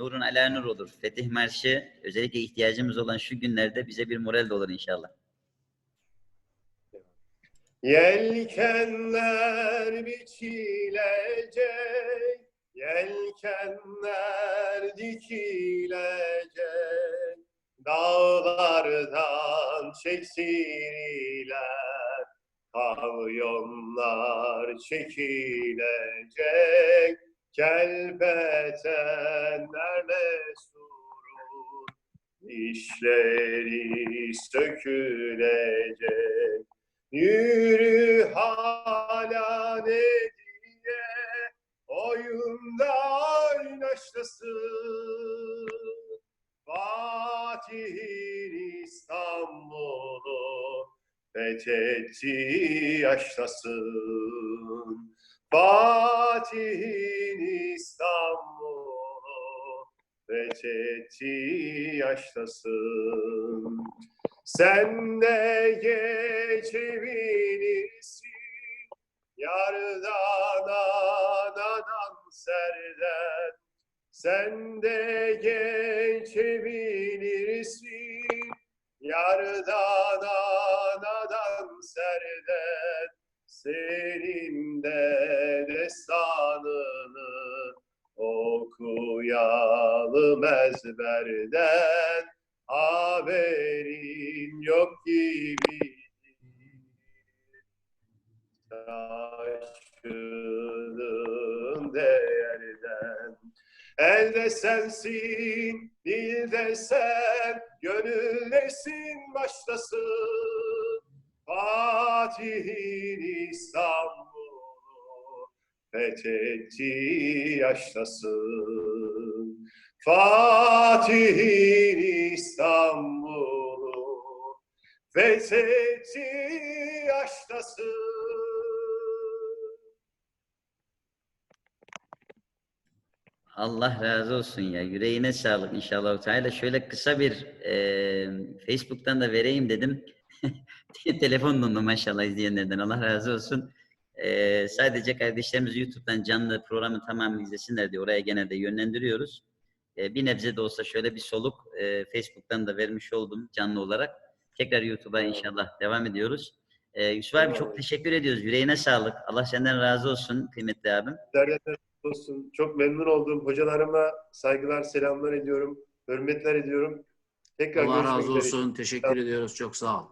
nurun ala nur olur. Fetih Marşı özellikle ihtiyacımız olan şu günlerde bize bir moral de olur inşallah. Yelkenler biçilecek, yelkenler dikilecek, dağlardan çeksiriler, pavyonlar çekilecek, kelpetenlerle surun işleri sökülecek. Yürü hala ne diye oyunda oynaştasın. Fatih'in İstanbul'u fethetti yaştasın. Fatih'in İstanbul'u fethetti yaştasın. Sen de geçebilirsin yardan anadan serden. Sen de geçebilirsin yardan anadan serden. Senin de destanını okuyalım ezberden. Haberin yok gibi. Taşıdığın değerden. Elde sensin dilde sen gönüldesin baştasın Fatih'in İstanbul'u fethetti yaştasın Fatih'in İstanbul'u fethetti yaştasın. Allah razı olsun ya. Yüreğine sağlık inşallah. Teala şöyle kısa bir e, Facebook'tan da vereyim dedim. Telefon dondu maşallah izleyenlerden. Allah razı olsun. E, sadece kardeşlerimiz YouTube'dan canlı programın tamamını izlesinler diye oraya genelde yönlendiriyoruz. E, bir nebze de olsa şöyle bir soluk e, Facebook'tan da vermiş oldum canlı olarak. Tekrar YouTube'a inşallah devam ediyoruz. E, Yusuf abi çok teşekkür ediyoruz. Yüreğine sağlık. Allah senden razı olsun kıymetli abim. Derden olsun. Çok memnun oldum. Hocalarıma saygılar, selamlar ediyorum. Hürmetler ediyorum. Tekrar Allah razı üzere. olsun. Teşekkür ediyoruz. Çok sağ ol.